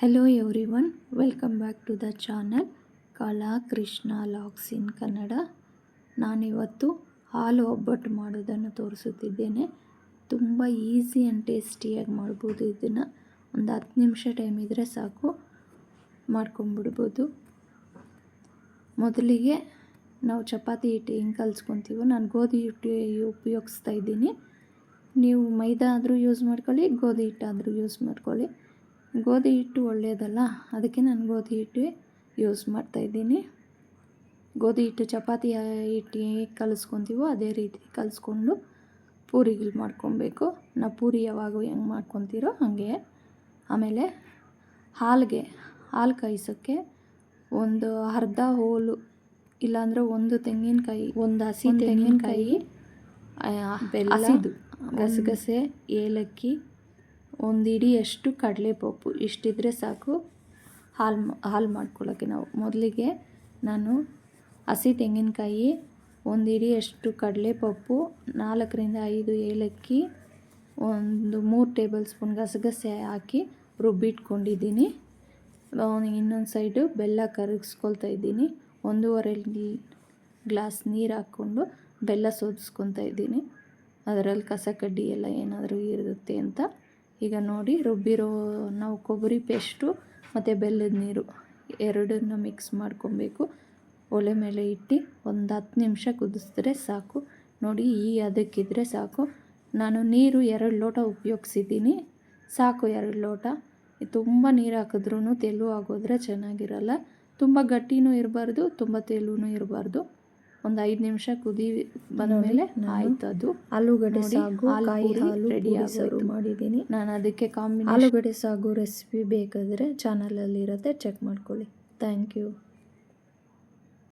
Hello everyone welcome back to the channel Kala Krishna logs ಇನ್ ಕನ್ನಡ ನಾನಿವತ್ತು ಹಾಲು ಒಬ್ಬಟ್ಟು ಮಾಡೋದನ್ನು ತೋರಿಸುತ್ತಿದ್ದೇನೆ. ತುಂಬ ಈಸಿ ಆ್ಯಂಡ್ ಟೇಸ್ಟಿಯಾಗಿ ಮಾಡ್ಬೋದು ಇದನ್ನು. ಒಂದು ಹತ್ತು ನಿಮಿಷ ಟೈಮ್ ಇದ್ದರೆ ಸಾಕು. ಮಾಡ್ಕೊಂಬಿಡ್ಬೋದು ಮೊದಲಿಗೆ ನಾವು ಚಪಾತಿ ಹಿಟ್ಟು ಹೆಂಗೆ ಕಲಿಸ್ಕೊತೀವೋ, ನಾನು ಗೋಧಿ ಹಿಟ್ಟು ಉಪಯೋಗಿಸ್ತಾ ಇದ್ದೀನಿ. ನೀವು ಮೈದಾ ಆದರೂ ಯೂಸ್ ಮಾಡ್ಕೊಳ್ಳಿ, ಗೋಧಿ ಹಿಟ್ಟಾದರೂ ಯೂಸ್ ಮಾಡ್ಕೊಳ್ಳಿ. ಗೋಧಿ ಹಿಟ್ಟು ಒಳ್ಳೆಯದಲ್ಲ ಅದಕ್ಕೆ ನಾನು ಗೋಧಿ ಹಿಟ್ಟು ಯೂಸ್ ಮಾಡ್ತಾಯಿದ್ದೀನಿ ಗೋಧಿ ಹಿಟ್ಟು ಚಪಾತಿ ಹಿಟ್ಟು ಹೇಗೆ ಕಲಿಸ್ಕೊತೀವೋ ಅದೇ ರೀತಿ ಕಲಿಸ್ಕೊಂಡು ಪೂರಿಗಳು ಮಾಡ್ಕೊಬೇಕು. ನಾವು ಪೂರಿ ಯಾವಾಗ ಹೆಂಗೆ ಮಾಡ್ಕೊತೀರೋ ಹಾಗೆ. ಆಮೇಲೆ ಹಾಲಿಗೆ ಹಾಲು ಕಾಯಿಸೋಕ್ಕೆ ಒಂದು ಅರ್ಧ ಹೋಲು ಇಲ್ಲಾಂದರೆ ಒಂದು ತೆಂಗಿನಕಾಯಿ ಒಂದು ಹಸಿ ತೆಂಗಿನಕಾಯಿ ಬೆಲ್ಲ ಹಸಿದು ಗಸಗಸೆ ಏಲಕ್ಕಿ. ಒಂದು ಕಡಲೆ ಪಪ್ಪು ಇಷ್ಟಿದ್ರೆ ಸಾಕು. ಹಾಲು ಹಾಲು ಮಾಡ್ಕೊಳ್ಳೋಕ್ಕೆ ನಾವು. ಮೊದಲಿಗೆ ನಾನು ಹಸಿ ತೆಂಗಿನಕಾಯಿ ಒಂದು ಕಡಲೆ ಕಡಲೆಪಪ್ಪು, ನಾಲ್ಕರಿಂದ ಐದು ಏಲಕ್ಕಿ, ಒಂದು ಮೂರು ಟೇಬಲ್ ಸ್ಪೂನ್ ಗಸಗಸೆ ಹಾಕಿ ರುಬ್ಬಿಟ್ಕೊಂಡಿದ್ದೀನಿ. ಇನ್ನೊಂದು ಸೈಡು ಬೆಲ್ಲ ಕರಗಿಸ್ಕೊಳ್ತಾ ಇದ್ದೀನಿ. ಒಂದೂವರೆ ಗ್ಲಾಸ್ ನೀರು ಹಾಕ್ಕೊಂಡು ಬೆಲ್ಲ ಸೋದಿಸ್ಕೊತಾ ಇದ್ದೀನಿ. ಅದರಲ್ಲಿ ಕಸ ಕಡ್ಡಿ ಎಲ್ಲ ಏನಾದರೂ ಇರುತ್ತೆ ಅಂತ. ಈಗ ನೋಡಿ ರುಬ್ಬಿರೋ ನಾವು ಕೊಬ್ಬರಿ ಪೇಸ್ಟು ಮತ್ತು ಬೆಲ್ಲದ ನೀರು ಎರಡನ್ನು ಮಿಕ್ಸ್ ಮಾಡ್ಕೊಬೇಕು. ಒಲೆ ಮೇಲೆ ಇಟ್ಟು ಒಂದು ಹತ್ತು ನಿಮಿಷ ಕುದಿಸಿದ್ರೆ ಸಾಕು. ನೋಡಿ ಈ ಅದಕ್ಕಿದ್ರೆ ಸಾಕು. ನಾನು ನೀರು ಎರಡು ಲೋಟ ಉಪಯೋಗಿಸಿದ್ದೀನಿ. ಸಾಕು ಎರಡು ಲೋಟ. ತುಂಬ ನೀರು ಹಾಕಿದ್ರೂ ತೆಲು ಆಗೋದ್ರೆ ಚೆನ್ನಾಗಿರಲ್ಲ. ತುಂಬ ಗಟ್ಟಿನೂ ಇರಬಾರ್ದು, ತುಂಬ ತೆಲುನೂ ಇರಬಾರ್ದು. ಒಂದು ಐದು ನಿಮಿಷ ಕುದಿ ಬಂದಮೇಲೆ ಆಯ್ತು ಅದು ಆಲೂಗಡ್ಡೆ ಸಾಗು ಕಾಯಿ ಹಾಲು ರೆಡಿ ಸರ್ವ್ ಮಾಡಿದ್ದೀನಿ. ನಾನು ಅದಕ್ಕೆ ಕಾಂಬಿನೇಷನ್ ಆಲೂಗಡ್ಡೆ ಸಾಗು ರೆಸಿಪಿ ಬೇಕಾದರೆ ಚಾನಲಲ್ಲಿ ಇರುತ್ತೆ ಚೆಕ್ ಮಾಡ್ಕೊಳ್ಳಿ. Thank you